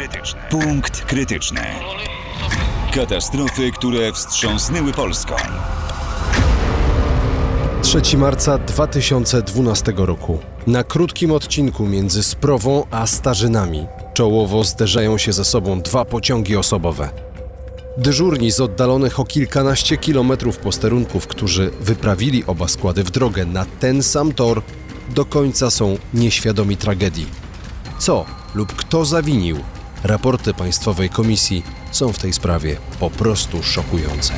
krytyczny. Punkt krytyczny. Katastrofy, które wstrząsnęły Polską. 3 marca 2012 roku. Na krótkim odcinku między Sprową a Starzynami czołowo zderzają się ze sobą dwa pociągi osobowe. Dyżurni z oddalonych o kilkanaście kilometrów posterunków, którzy wyprawili oba składy w drogę na ten sam tor, do końca są nieświadomi tragedii. Co lub kto zawinił? Raporty Państwowej Komisji są w tej sprawie po prostu szokujące.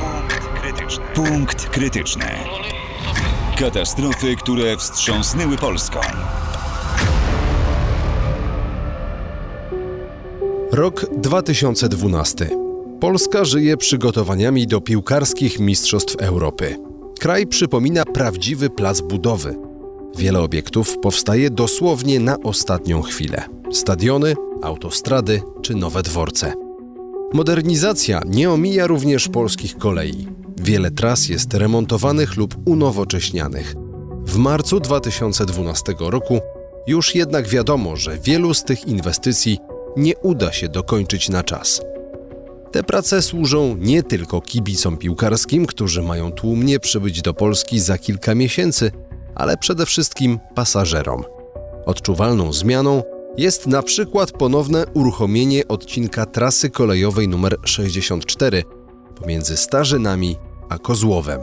Punkt krytyczny. Punkt krytyczny. Katastrofy, które wstrząsnęły Polską. Rok 2012. Polska żyje przygotowaniami do piłkarskich Mistrzostw Europy. Kraj przypomina prawdziwy plac budowy. Wiele obiektów powstaje dosłownie na ostatnią chwilę. Stadiony, autostrady czy nowe dworce. Modernizacja nie omija również polskich kolei. Wiele tras jest remontowanych lub unowocześnianych. W marcu 2012 roku już jednak wiadomo, że wielu z tych inwestycji nie uda się dokończyć na czas. Te prace służą nie tylko kibicom piłkarskim, którzy mają tłumnie przybyć do Polski za kilka miesięcy, ale przede wszystkim pasażerom. Odczuwalną zmianą jest na przykład ponowne uruchomienie odcinka trasy kolejowej nr 64 pomiędzy Starzynami a Kozłowem.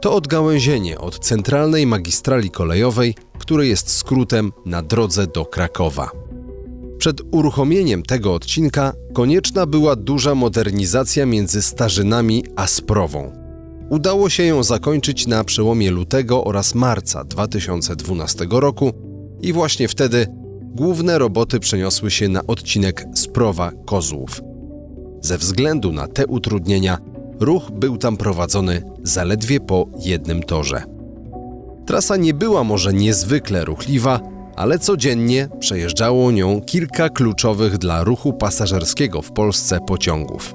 To odgałęzienie od centralnej magistrali kolejowej, które jest skrótem na drodze do Krakowa. Przed uruchomieniem tego odcinka konieczna była duża modernizacja między Starzynami a Sprową. Udało się ją zakończyć na przełomie lutego oraz marca 2012 roku i właśnie wtedy główne roboty przeniosły się na odcinek Sprowa-Kozłów. Ze względu na te utrudnienia ruch był tam prowadzony zaledwie po jednym torze. Trasa nie była może niezwykle ruchliwa, ale codziennie przejeżdżało nią kilka kluczowych dla ruchu pasażerskiego w Polsce pociągów.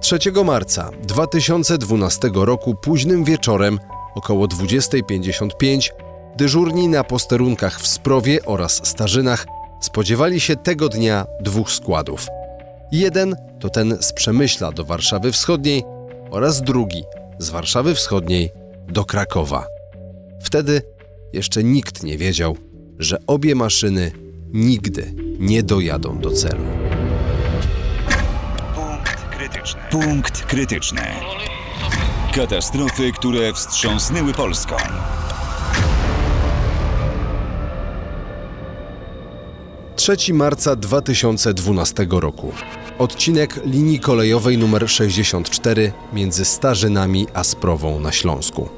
3 marca 2012 roku późnym wieczorem, około 20.55, dyżurni na posterunkach w Sprowie oraz Starzynach spodziewali się tego dnia dwóch składów. Jeden to ten z Przemyśla do Warszawy Wschodniej oraz drugi z Warszawy Wschodniej do Krakowa. Wtedy jeszcze nikt nie wiedział, że obie maszyny nigdy nie dojadą do celu. Punkt krytyczny. Punkt krytyczny. Katastrofy, które wstrząsnęły Polską. Trzeci marca 2012 roku. Odcinek linii kolejowej nr 64 między Starzynami a Sprową na Śląsku.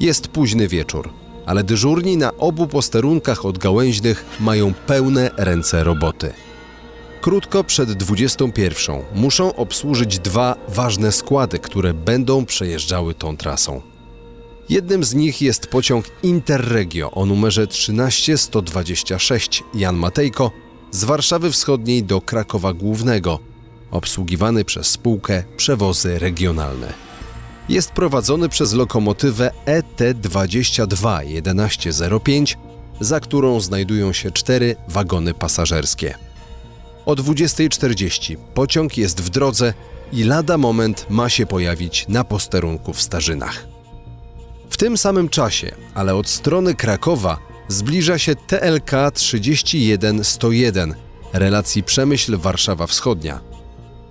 Jest późny wieczór, ale dyżurni na obu posterunkach odgałęźnych mają pełne ręce roboty. Krótko przed 21 muszą obsłużyć dwa ważne składy, które będą przejeżdżały tą trasą. Jednym z nich jest pociąg Interregio o numerze 13126 Jan Matejko z Warszawy Wschodniej do Krakowa Głównego, obsługiwany przez spółkę Przewozy Regionalne. Jest prowadzony przez lokomotywę E ET22 1105, za którą znajdują się cztery wagony pasażerskie. O 20.40 pociąg jest w drodze i lada moment ma się pojawić na posterunku w Starzynach. Tym samym czasie, ale od strony Krakowa, zbliża się TLK 31101 relacji Przemyśl-Warszawa Wschodnia.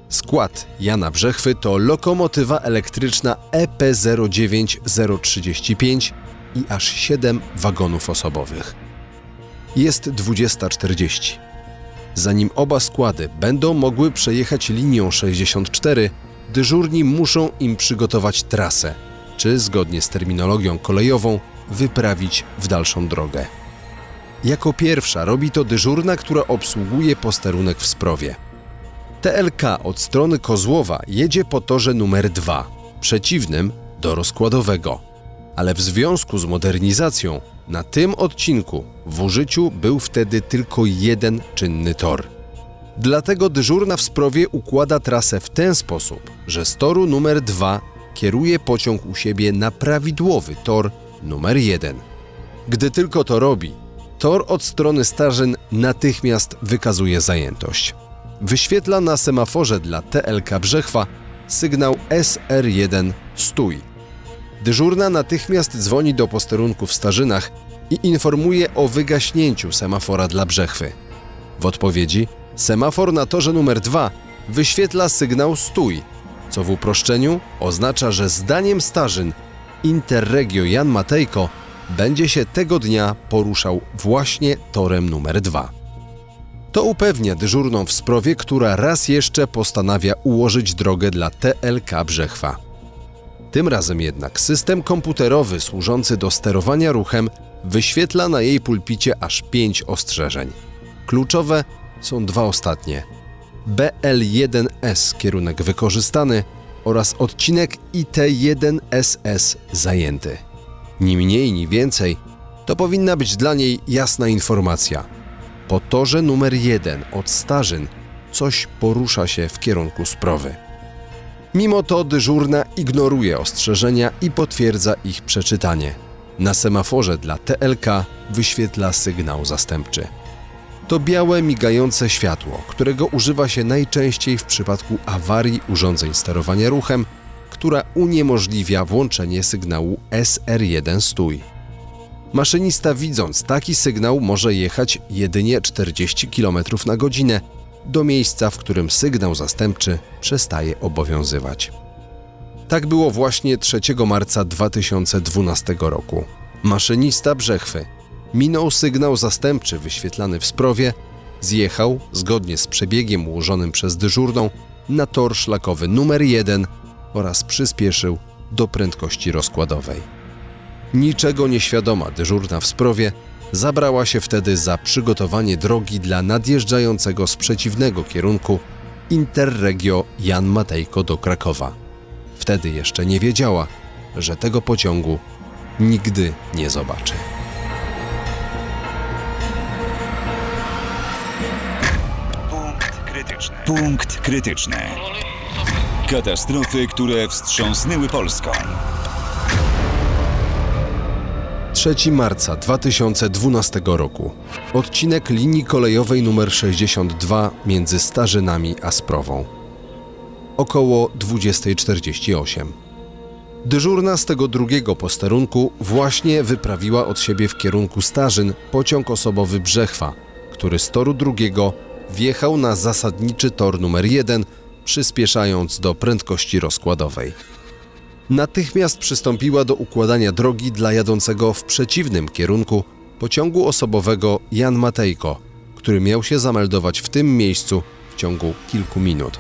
Skład Jana Brzechwy to lokomotywa elektryczna E EP09035 i aż 7 wagonów osobowych. Jest 20.40. Zanim oba składy będą mogły przejechać linią 64, dyżurni muszą im przygotować trasę, czy zgodnie z terminologią kolejową wyprawić w dalszą drogę. Jako pierwsza robi to dyżurna, która obsługuje posterunek w Sprowie. TLK od strony Kozłowa jedzie po torze numer 2, przeciwnym do rozkładowego. Ale w związku z modernizacją na tym odcinku w użyciu był wtedy tylko jeden czynny tor. Dlatego dyżurna w Sprowie układa trasę w ten sposób, że z toru numer 2 kieruje pociąg u siebie na prawidłowy tor numer 1. Gdy tylko to robi, tor od strony Starzyn natychmiast wykazuje zajętość. Wyświetla na semaforze dla TLK Brzechwa sygnał SR1 stój. Dyżurna natychmiast dzwoni do posterunku w Starzynach i informuje o wygaśnięciu semafora dla Brzechwy. W odpowiedzi semafor na torze numer 2 wyświetla sygnał stój, co w uproszczeniu oznacza, że zdaniem Starzyn Interregio Jan Matejko będzie się tego dnia poruszał właśnie torem numer 2. To upewnia dyżurną w sprawie, która raz jeszcze postanawia ułożyć drogę dla TLK Brzechwa. Tym razem jednak system komputerowy służący do sterowania ruchem wyświetla na jej pulpicie aż pięć ostrzeżeń. Kluczowe są dwa ostatnie. BL1S kierunek wykorzystany oraz odcinek IT1SS zajęty. Ni mniej, ni więcej, to powinna być dla niej jasna informacja. Po torze numer 1 od Starzyn coś porusza się w kierunku Sprowy. Mimo to dyżurna ignoruje ostrzeżenia i potwierdza ich przeczytanie. Na semaforze dla TLK wyświetla sygnał zastępczy. To białe, migające światło, którego używa się najczęściej w przypadku awarii urządzeń sterowania ruchem, która uniemożliwia włączenie sygnału SR1 stój. Maszynista widząc taki sygnał może jechać jedynie 40 km na godzinę do miejsca, w którym sygnał zastępczy przestaje obowiązywać. Tak było właśnie 3 marca 2012 roku. Maszynista Brzechwy minął sygnał zastępczy wyświetlany w Sprowie, zjechał, zgodnie z przebiegiem ułożonym przez dyżurną, na tor szlakowy numer 1 oraz przyspieszył do prędkości rozkładowej. Niczego nieświadoma dyżurna w Sprowie zabrała się wtedy za przygotowanie drogi dla nadjeżdżającego z przeciwnego kierunku Interregio Jan Matejko do Krakowa. Wtedy jeszcze nie wiedziała, że tego pociągu nigdy nie zobaczy. Krytyczny. Punkt krytyczny. Katastrofy, które wstrząsnęły Polską. 3 marca 2012 roku. Odcinek linii kolejowej nr 62 między Starzynami a Sprową. Około 20.48. Dyżurna z tego drugiego posterunku właśnie wyprawiła od siebie w kierunku Starzyn pociąg osobowy Brzechwa, który z toru drugiego wjechał na zasadniczy tor numer 1, przyspieszając do prędkości rozkładowej natychmiast przystąpiła do układania drogi dla jadącego w przeciwnym kierunku pociągu osobowego Jan Matejko, który miał się zameldować w tym miejscu w ciągu kilku minut.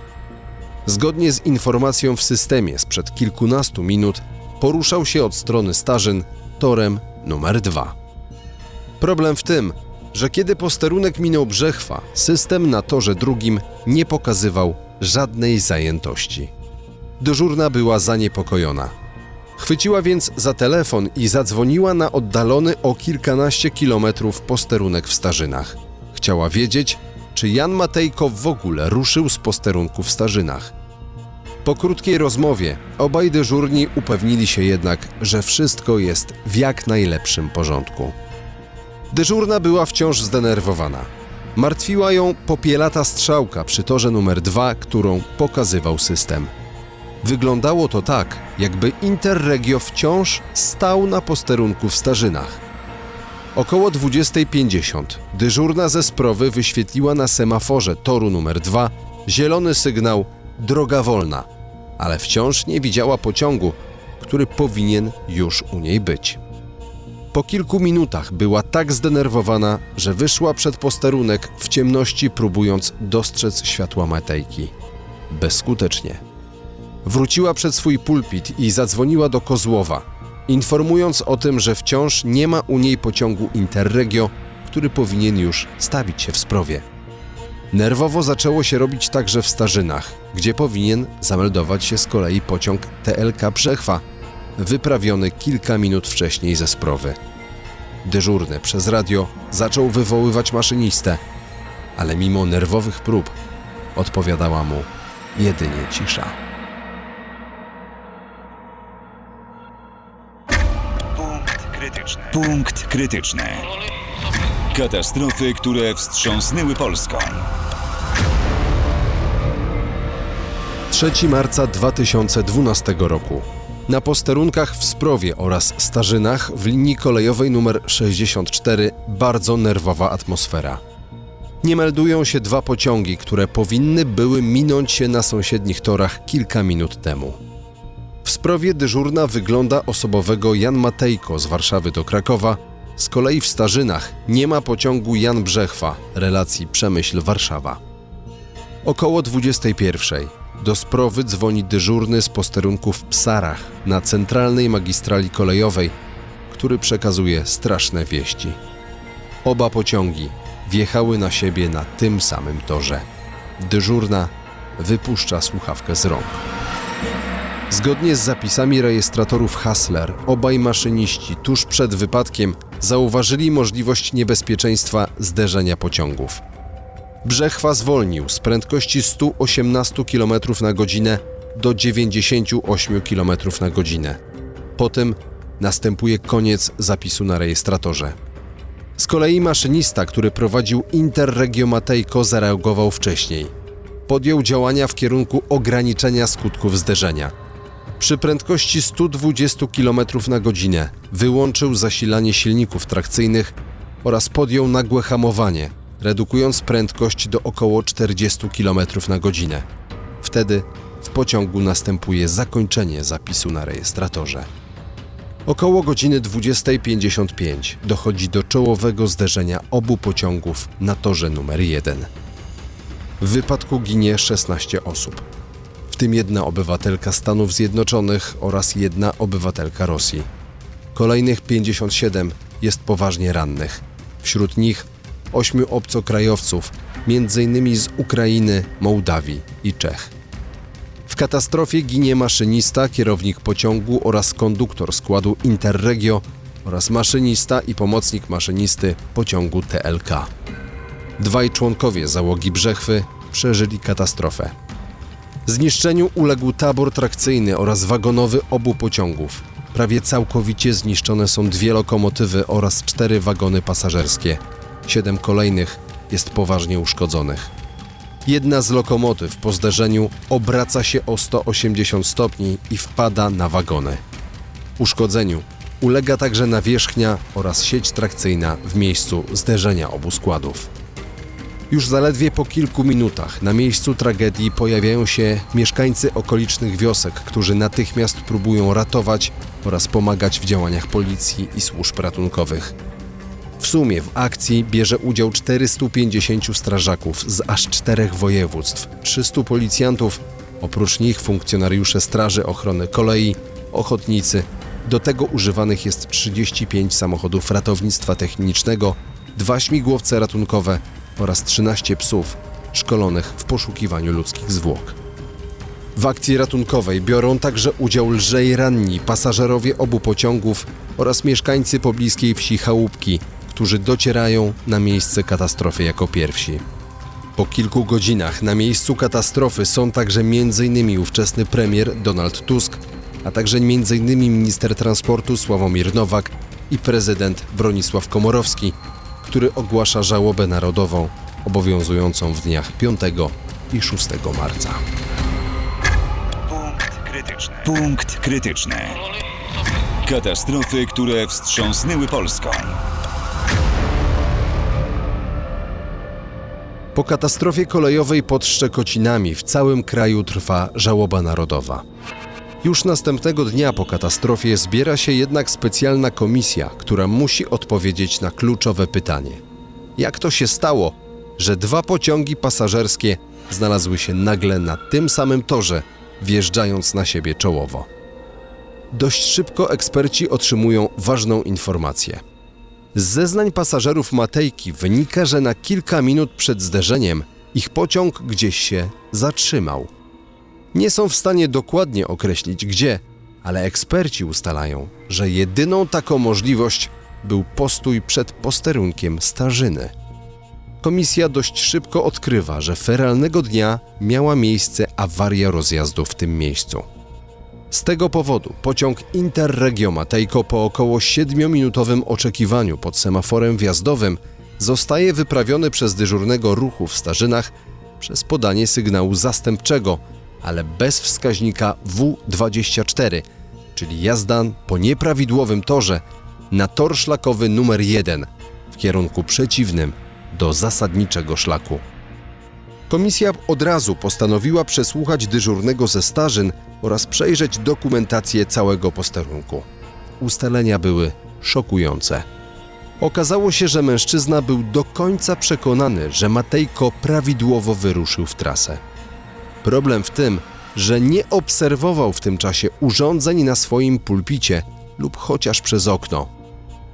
Zgodnie z informacją w systemie sprzed kilkunastu minut, poruszał się od strony Starzyn torem numer 2. Problem w tym, że kiedy posterunek minął Brzechwa, system na torze drugim nie pokazywał żadnej zajętości. Dyżurna była zaniepokojona. Chwyciła więc za telefon i zadzwoniła na oddalony o kilkanaście kilometrów posterunek w Starzynach. Chciała wiedzieć, czy Jan Matejko w ogóle ruszył z posterunku w Starzynach. Po krótkiej rozmowie obaj dyżurni upewnili się jednak, że wszystko jest w jak najlepszym porządku. Dyżurna była wciąż zdenerwowana. Martwiła ją popielata strzałka przy torze numer 2, którą pokazywał system. Wyglądało to tak, jakby Interregio wciąż stał na posterunku w Starzynach. Około 20.50 dyżurna ze Sprowy wyświetliła na semaforze toru numer 2 zielony sygnał droga wolna, ale wciąż nie widziała pociągu, który powinien już u niej być. Po kilku minutach była tak zdenerwowana, że wyszła przed posterunek w ciemności, próbując dostrzec światła Matejki. Bezskutecznie. Wróciła przed swój pulpit i zadzwoniła do Kozłowa, informując o tym, że wciąż nie ma u niej pociągu Interregio, który powinien już stawić się w Sprowie. Nerwowo zaczęło się robić także w Starzynach, gdzie powinien zameldować się z kolei pociąg TLK Brzechwa, wyprawiony kilka minut wcześniej ze Sprowy. Dyżurny przez radio zaczął wywoływać maszynistę, ale mimo nerwowych prób odpowiadała mu jedynie cisza. Punkt krytyczny. Punkt krytyczny. Katastrofy, które wstrząsnęły Polską. 3 marca 2012 roku. Na posterunkach w Sprowie oraz Starzynach w linii kolejowej nr 64 bardzo nerwowa atmosfera. Nie meldują się dwa pociągi, które powinny były minąć się na sąsiednich torach kilka minut temu. W Sprowie dyżurna wygląda osobowego Jan Matejko z Warszawy do Krakowa, z kolei w Starzynach nie ma pociągu Jan Brzechwa, relacji Przemyśl-Warszawa. Około 21 do Sprowy dzwoni dyżurny z posterunku w Psarach na centralnej magistrali kolejowej, który przekazuje straszne wieści. Oba pociągi wjechały na siebie na tym samym torze. Dyżurna wypuszcza słuchawkę z rąk. Zgodnie z zapisami rejestratorów Hassler, obaj maszyniści tuż przed wypadkiem zauważyli możliwość niebezpieczeństwa zderzenia pociągów. Brzechwa zwolnił z prędkości 118 km na godzinę do 98 km na godzinę. Potem następuje koniec zapisu na rejestratorze. Z kolei maszynista, który prowadził Interregio Matejko, zareagował wcześniej. Podjął działania w kierunku ograniczenia skutków zderzenia. Przy prędkości 120 km na godzinę wyłączył zasilanie silników trakcyjnych oraz podjął nagłe hamowanie, redukując prędkość do około 40 km na godzinę. Wtedy w pociągu następuje zakończenie zapisu na rejestratorze. Około godziny 20.55 dochodzi do czołowego zderzenia obu pociągów na torze numer 1. W wypadku ginie 16 osób, w tym jedna obywatelka Stanów Zjednoczonych oraz jedna obywatelka Rosji. Kolejnych 57 jest poważnie rannych. Wśród nich ośmiu obcokrajowców, m.in. z Ukrainy, Mołdawii i Czech. W katastrofie ginie maszynista, kierownik pociągu oraz konduktor składu Interregio oraz maszynista i pomocnik maszynisty pociągu TLK. Dwaj członkowie załogi Brzechwy przeżyli katastrofę. Zniszczeniu uległ tabor trakcyjny oraz wagonowy obu pociągów. Prawie całkowicie zniszczone są dwie lokomotywy oraz cztery wagony pasażerskie. Siedem kolejnych jest poważnie uszkodzonych. Jedna z lokomotyw po zderzeniu obraca się o 180 stopni i wpada na wagony. Uszkodzeniu ulega także nawierzchnia oraz sieć trakcyjna w miejscu zderzenia obu składów. Już zaledwie po kilku minutach na miejscu tragedii pojawiają się mieszkańcy okolicznych wiosek, którzy natychmiast próbują ratować oraz pomagać w działaniach policji i służb ratunkowych. W sumie w akcji bierze udział 450 strażaków z aż czterech województw, 300 policjantów, oprócz nich funkcjonariusze Straży Ochrony Kolei, ochotnicy. Do tego używanych jest 35 samochodów ratownictwa technicznego, dwa śmigłowce ratunkowe oraz 13 psów szkolonych w poszukiwaniu ludzkich zwłok. W akcji ratunkowej biorą także udział lżej ranni pasażerowie obu pociągów oraz mieszkańcy pobliskiej wsi Chałupki, którzy docierają na miejsce katastrofy jako pierwsi. Po kilku godzinach na miejscu katastrofy są także m.in. ówczesny premier Donald Tusk, a także m.in. minister transportu Sławomir Nowak i prezydent Bronisław Komorowski, który ogłasza żałobę narodową obowiązującą w dniach 5 i 6 marca. Punkt krytyczny. Punkt krytyczny. Katastrofy, które wstrząsnęły Polską. Po katastrofie kolejowej pod Szczekocinami w całym kraju trwa żałoba narodowa. Już następnego dnia po katastrofie zbiera się jednak specjalna komisja, która musi odpowiedzieć na kluczowe pytanie: jak to się stało, że dwa pociągi pasażerskie znalazły się nagle na tym samym torze, wjeżdżając na siebie czołowo? Dość szybko eksperci otrzymują ważną informację. Z zeznań pasażerów Matejki wynika, że na kilka minut przed zderzeniem ich pociąg gdzieś się zatrzymał. Nie są w stanie dokładnie określić gdzie, ale eksperci ustalają, że jedyną taką możliwość był postój przed posterunkiem Starzyny. Komisja dość szybko odkrywa, że feralnego dnia miała miejsce awaria rozjazdu w tym miejscu. Z tego powodu pociąg Interregio Matejko po około 7-minutowym oczekiwaniu pod semaforem wjazdowym zostaje wyprawiony przez dyżurnego ruchu w Starzynach przez podanie sygnału zastępczego, ale bez wskaźnika W24, czyli jazda po nieprawidłowym torze na tor szlakowy numer 1 w kierunku przeciwnym do zasadniczego szlaku. Komisja od razu postanowiła przesłuchać dyżurnego ze Starzyn oraz przejrzeć dokumentację całego posterunku. Ustalenia były szokujące. Okazało się, że mężczyzna był do końca przekonany, że Matejko prawidłowo wyruszył w trasę. Problem w tym, że nie obserwował w tym czasie urządzeń na swoim pulpicie lub chociaż przez okno.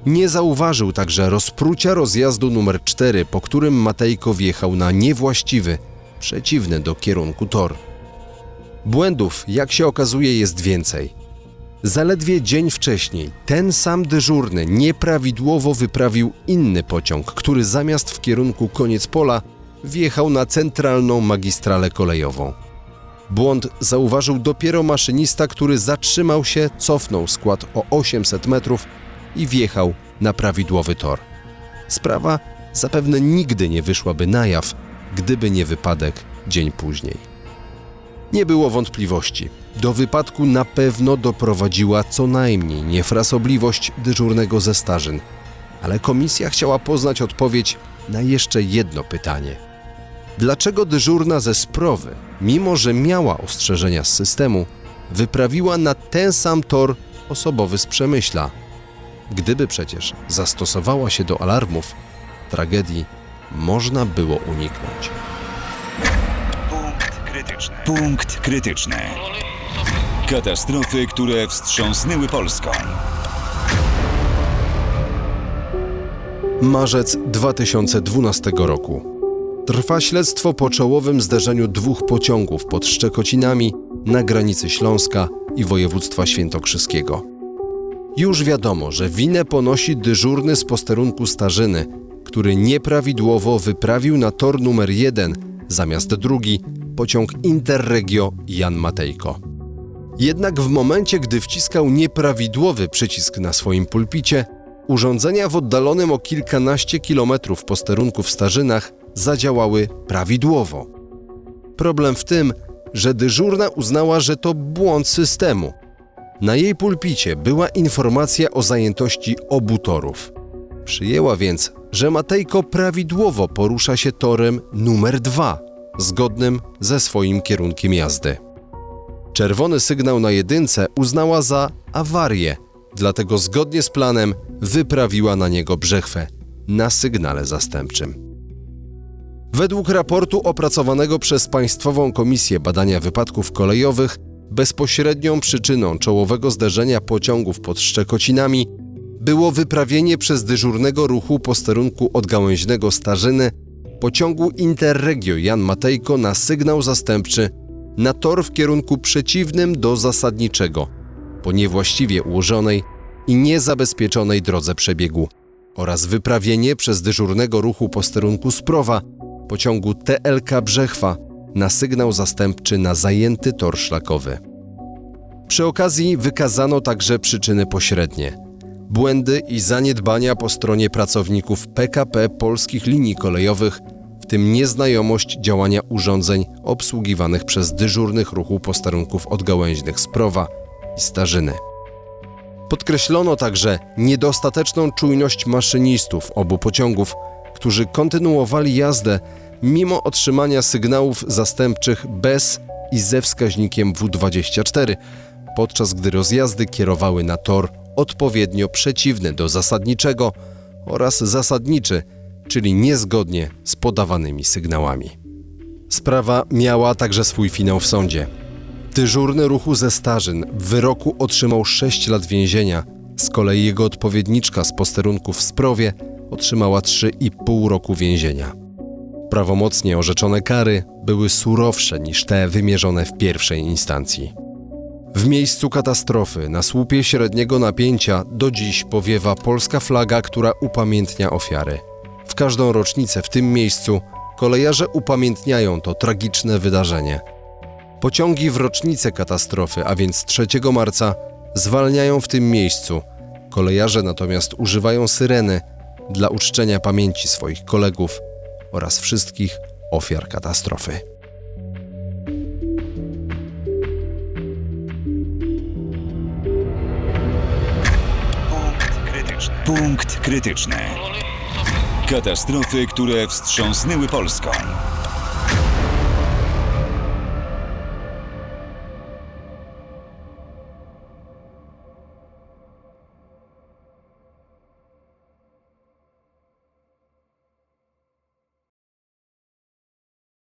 Nie zauważył także rozprucia rozjazdu numer 4, po którym Matejko wjechał na niewłaściwy, przeciwny do kierunku tor. Błędów, jak się okazuje, jest więcej. Zaledwie dzień wcześniej ten sam dyżurny nieprawidłowo wyprawił inny pociąg, który zamiast w kierunku koniec pola wjechał na centralną magistralę kolejową. Błąd zauważył dopiero maszynista, który zatrzymał się, cofnął skład o 800 metrów i wjechał na prawidłowy tor. Sprawa zapewne nigdy nie wyszłaby na jaw, gdyby nie wypadek dzień później. Nie było wątpliwości. Do wypadku na pewno doprowadziła co najmniej niefrasobliwość dyżurnego ze Starzyn, ale komisja chciała poznać odpowiedź na jeszcze jedno pytanie. Dlaczego dyżurna ze Sprowy, mimo że miała ostrzeżenia z systemu, wyprawiła na ten sam tor osobowy z Przemyśla? Gdyby przecież zastosowała się do alarmów, tragedii można było uniknąć. Punkt krytyczny. Punkt krytyczny. Katastrofy, które wstrząsnęły Polską. Marzec 2012 roku. Trwa śledztwo po czołowym zderzeniu dwóch pociągów pod Szczekocinami na granicy Śląska i województwa świętokrzyskiego. Już wiadomo, że winę ponosi dyżurny z posterunku Starzyny, który nieprawidłowo wyprawił na tor numer 1 zamiast drugi pociąg Interregio Jan Matejko. Jednak w momencie, gdy wciskał nieprawidłowy przycisk na swoim pulpicie, urządzenia w oddalonym o kilkanaście kilometrów posterunku w Starzynach zadziałały prawidłowo. Problem w tym, że dyżurna uznała, że to błąd systemu. Na jej pulpicie była informacja o zajętości obu torów. Przyjęła więc, że Matejko prawidłowo porusza się torem numer 2, zgodnym ze swoim kierunkiem jazdy. Czerwony sygnał na jedynce uznała za awarię, dlatego zgodnie z planem wyprawiła na niego brzechwę na sygnale zastępczym. Według raportu opracowanego przez Państwową Komisję Badania Wypadków Kolejowych, bezpośrednią przyczyną czołowego zderzenia pociągów pod Szczekocinami było wyprawienie przez dyżurnego ruchu posterunku odgałęźnego Starzyny pociągu Interregio Jan Matejko na sygnał zastępczy na tor w kierunku przeciwnym do zasadniczego, po niewłaściwie ułożonej i niezabezpieczonej drodze przebiegu oraz wyprawienie przez dyżurnego ruchu posterunku Sprowa pociągu TLK Brzechwa na sygnał zastępczy na zajęty tor szlakowy. Przy okazji wykazano także przyczyny pośrednie. Błędy i zaniedbania po stronie pracowników PKP polskich linii kolejowych, w tym nieznajomość działania urządzeń obsługiwanych przez dyżurnych ruchu posterunków odgałęźnych Sprowa i Starzyny. Podkreślono także niedostateczną czujność maszynistów obu pociągów, którzy kontynuowali jazdę mimo otrzymania sygnałów zastępczych bez i ze wskaźnikiem W24, podczas gdy rozjazdy kierowały na tor odpowiednio przeciwny do zasadniczego oraz zasadniczy, czyli niezgodnie z podawanymi sygnałami. Sprawa miała także swój finał w sądzie. Dyżurny ruchu ze Starzyn w wyroku otrzymał 6 lat więzienia, z kolei jego odpowiedniczka z posterunku w Sprowie otrzymała 3,5 roku więzienia. Prawomocnie orzeczone kary były surowsze niż te wymierzone w pierwszej instancji. W miejscu katastrofy, na słupie średniego napięcia, do dziś powiewa polska flaga, która upamiętnia ofiary. W każdą rocznicę w tym miejscu kolejarze upamiętniają to tragiczne wydarzenie. Pociągi w rocznicę katastrofy, a więc 3 marca, zwalniają w tym miejscu. Kolejarze natomiast używają syreny, dla uczczenia pamięci swoich kolegów oraz wszystkich ofiar katastrofy. Punkt krytyczny. Katastrofy, które wstrząsnęły Polską.